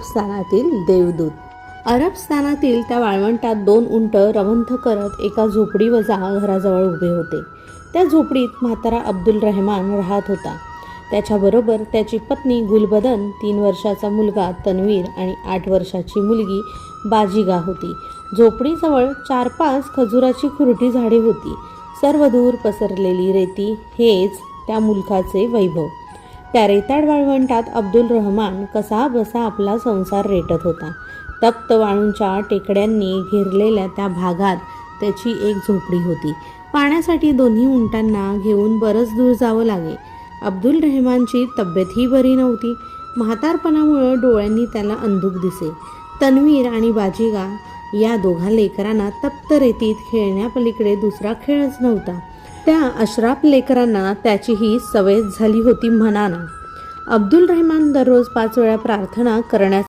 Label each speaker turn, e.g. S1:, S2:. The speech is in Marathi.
S1: अरबस्थानातील देवदूत. अरबस्थानातील त्या वाळवंटात दोन उंट रवंथ करत एका झोपडीवजा घराजवळ उभे होते. त्या झोपडीत म्हातारा अब्दुल रहमान राहत होता. त्याच्याबरोबर त्याची पत्नी गुलबदन तीन वर्षाचा मुलगा तन्वीर आणि आठ वर्षाची मुलगी बाजीगा होती. झोपडीजवळ चार पाच खजुराची खुरटी झाडे होती. सर्व दूर पसरलेली रेती हेच त्या मुलखाचे वैभव. त्या रेताड वाळवंटात अब्दुल रहमान कसा बसा आपला संसार रेटत होता. तप्त वाळूंच्या टेकड्यांनी घेरलेल्या त्या भागात त्याची एक झोपडी होती. पाण्यासाठी दोन्ही उंटांना घेऊन बरंच दूर जावं लागे. अब्दुल रहमानची तब्येतही बरी नव्हती. म्हातारपणामुळं डोळ्यांनी त्याला अंधुक दिसे. तन्वीर आणि बाजीगा या दोघा लेकरांना तप्त रेतीत खेळण्यापलीकडे दुसरा खेळच नव्हता. त्या अश्राप लेकरांना त्याची ही सवय झाली होती म्हणाना. अब्दुल रहमान दररोज पाच वेळा प्रार्थना करण्यास